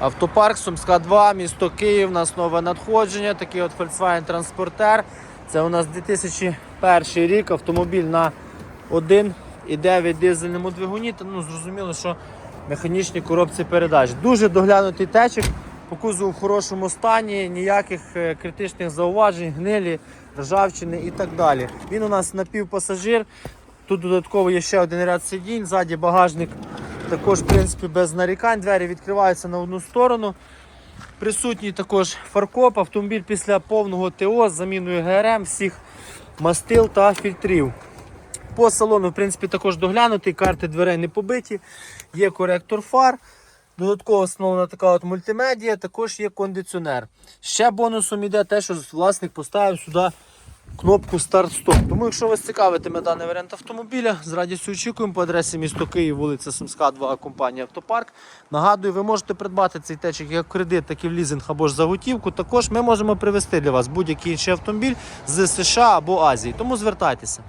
Автопарк Сумська 2, місто Київ, у нас нове надходження, такий от Volkswagen Transporter. Це у нас 2001 рік, автомобіль на 1,9 дизельному двигуні. Ну, зрозуміло, що механічні коробці передач. Дуже доглянутий течик, по кузову в хорошому стані, ніяких е, критичних зауважень, гнилі, ржавчини і так далі. Він у нас напівпасажир. Тут додатково є ще один ряд сидінь, ззаді багажник також в принципі, без нарікань. Двері відкриваються на одну сторону. Присутній також фаркоп, автомобіль після повного ТО з заміною ГРМ, всіх мастил та фільтрів. По салону, в принципі, також доглянутий, карти дверей не побиті, є коректор фар. Додатково встановлена така от мультимедія, також є кондиціонер. Ще бонусом йде те, що власник поставив сюди кнопку старт-стоп. Тому, якщо вас цікавитиме даний варіант автомобіля, з радістю очікуємо по адресі місто Київ, вулиця Сумська, 2, компанія Автопарк. Нагадую, ви можете придбати цей течик як в кредит, так і в лізинг або ж за готівку. Також ми можемо привезти для вас будь-який інший автомобіль з США або Азії. Тому звертайтеся.